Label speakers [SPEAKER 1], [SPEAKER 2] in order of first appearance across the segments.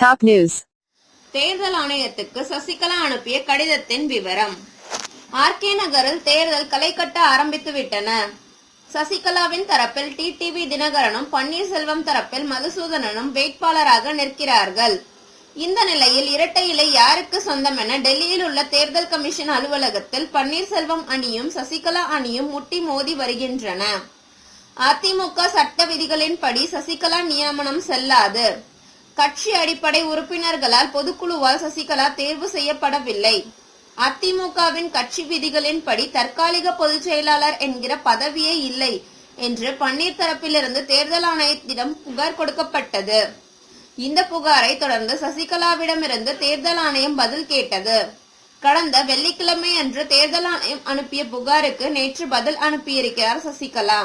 [SPEAKER 1] Top news
[SPEAKER 2] தேர்தல் ஆணையத்துக்கு சசிகலா அனுப்பிய கடிதத்தின் விவரம். ஆர்கே நகரில் தேர்தல் களை கட்ட ஆரம்பித்து விட்டன. சசிகலாவின் தரப்பில் டிடிவி தினகரனும் பன்னீர்செல்வம் தரப்பில் மதுசூதனனும் வேட்பாளராக நிற்கிறார்கள். இந்த நிலையில் இரட்டை இலை யாருக்கு சொந்தம் என டெல்லியில் உள்ள தேர்தல் கமிஷன் அலுவலகத்தில் பன்னீர்செல்வம் அணியும் சசிகலா அணியும் முட்டி மோதி வருகின்றன. அதிமுக சட்ட விதிகளின்படி சசிகலா நியமனம் செல்லாது. கட்சி அடிப்படை உறுப்பினர்களால் பொதுக்குழுவால் சசிகலா தேர்வு செய்யப்படவில்லை. அதிமுகவின் கட்சி விதிகளின்படி தற்காலிக பொதுச் செயலாளர் என்கிற பதவியே இல்லை என்று பன்னீர் தரப்பிலிருந்து தேர்தல் ஆணையத்திடம் புகார் கொடுக்கப்பட்டது. இந்த புகாரை தொடர்ந்து சசிகலாவிடமிருந்து தேர்தல் ஆணையம் பதில் கேட்டது. கடந்த வெள்ளிக்கிழமை அன்று தேர்தல் ஆணையம் அனுப்பிய புகாருக்கு நேற்று பதில் அனுப்பியிருக்கிறார் சசிகலா.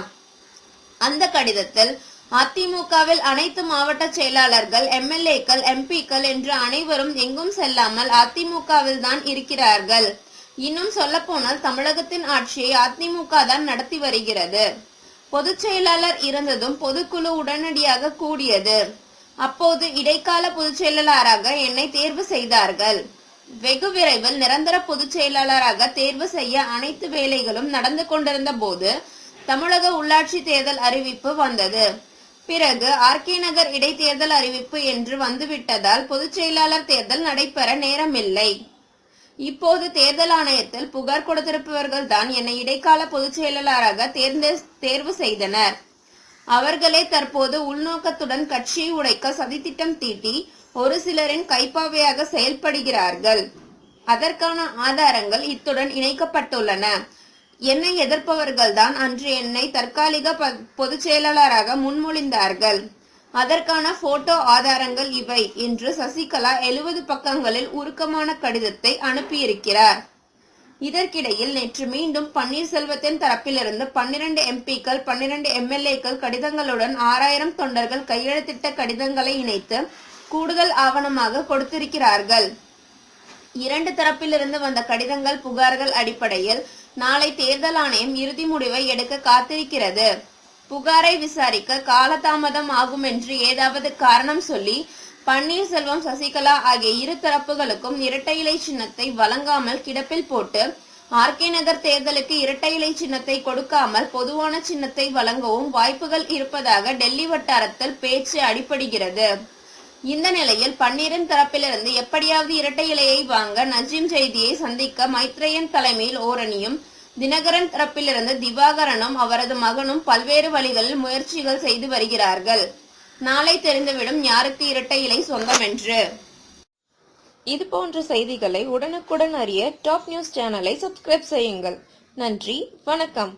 [SPEAKER 2] அந்த கடிதத்தில் அதிமுகவில் அனைத்து மாவட்ட செயலாளர்கள் எம்எல்ஏக்கள் எம்பிக்கள் என்று அனைவரும் எங்கும் செல்லாமல் அதிமுகவில் தான் இருக்கிறார்கள். இன்னும் சொல்லப்போனால் தமிழகத்தின் ஆட்சியை அதிமுக தான் நடத்தி வருகிறது. பொதுச் செயலாளர் இருந்ததும் பொதுக்குழு உடனடியாக கூடியது. அப்போது இடைக்கால பொதுச் செயலாளராக என்னை தேர்வு செய்தார்கள். வெகு விரைவில் நிரந்தர பொதுச் செயலாளராக தேர்வு செய்ய அனைத்து வேலைகளும் நடந்து கொண்டிருந்த போது தமிழக உள்ளாட்சி தேர்தல் அறிவிப்பு வந்தது. பிறகு ஆர்கே நகர் இடைத்தேர்தல் அறிவிப்பு என்று வந்துவிட்டதால் பொதுச் செயலாளர் தேர்தல் நடைபெற நேரமில்லை. இப்போது தேர்தல் ஆணையத்தில் புகார் கொடுத்திருப்பவர்கள் தான் என்னை இடைக்கால பொதுச் செயலாளராக தேர்ந்து தேர்வு செய்தனர். அவர்களே தற்போது உள்நோக்கத்துடன் கட்சியை உடைக்க சதித்திட்டம் தீட்டி ஒரு சிலரின் கைப்பாவையாக செயல்படுகிறார்கள். அதற்கான ஆதாரங்கள் இத்துடன் இணைக்கப்பட்டுள்ளன. என்னை எதிர்ப்பவர்கள் தான் அன்று என்னை தற்காலிக பொதுச் செயலாளராக முன்மொழிந்தார்கள். அதற்கான போட்டோ ஆதாரங்கள் இவை என்று சசிகலா எழுபது பக்கங்களில் உருக்கமான கடிதத்தை அனுப்பியிருக்கிறார். இதற்கிடையில் நேற்று மீண்டும் பன்னீர்செல்வத்தின் தரப்பிலிருந்து பன்னிரண்டு எம்பிக்கள் பன்னிரண்டு எம்எல்ஏக்கள் கடிதங்களுடன் ஆறாயிரம் தொண்டர்கள் கையெழுத்திட்ட கடிதங்களை இணைத்து கூடுதல் ஆவணமாக கொடுத்திருக்கிறார்கள். இரண்டு தரப்பிலிருந்து வந்த கடிதங்கள் புகார்கள் அடிப்படையில் நாளை தேர்தல் ஆணையம் இறுதி முடிவை எடுக்க காத்திருக்கிறது. புகாரை விசாரிக்க காலதாமதம் ஆகும் என்று ஏதாவது காரணம் சொல்லி பன்னீர்செல்வம் சசிகலா ஆகிய இரு தரப்புகளுக்கும் இரட்டை இலை சின்னத்தை வழங்காமல் கிடப்பில் போட்டு ஆர்கே நகர் தேர்தலுக்கு இரட்டை இலை சின்னத்தை கொடுக்காமல் பொதுவான சின்னத்தை வழங்கவும் வாய்ப்புகள் இருப்பதாக டெல்லி வட்டாரத்தில் பேச்சு அடிபடுகிறது. இந்த நிலையில் பன்னீரின் தரப்பிலிருந்து எப்படியாவது இரட்டை இலையை வாங்க நஜீம் செய்தியை சந்திக்க மைத்ரேயன் தலைமையில் ஓரணியும் தினகரன் தரப்பிலிருந்து திவாகரனும் அவரது மகனும் பல்வேறு வழிகளில் முயற்சிகள் செய்து வருகிறார்கள். நாளை தெரிந்துவிடும் யாருக்கு இரட்டை இலை சொந்தம் என்று இது போன்ற செய்திகளை உடனுக்குடன் அறிய டாப் நியூஸ் சேனலை சப்ஸ்கிரைப் செய்யுங்கள். நன்றி வணக்கம்.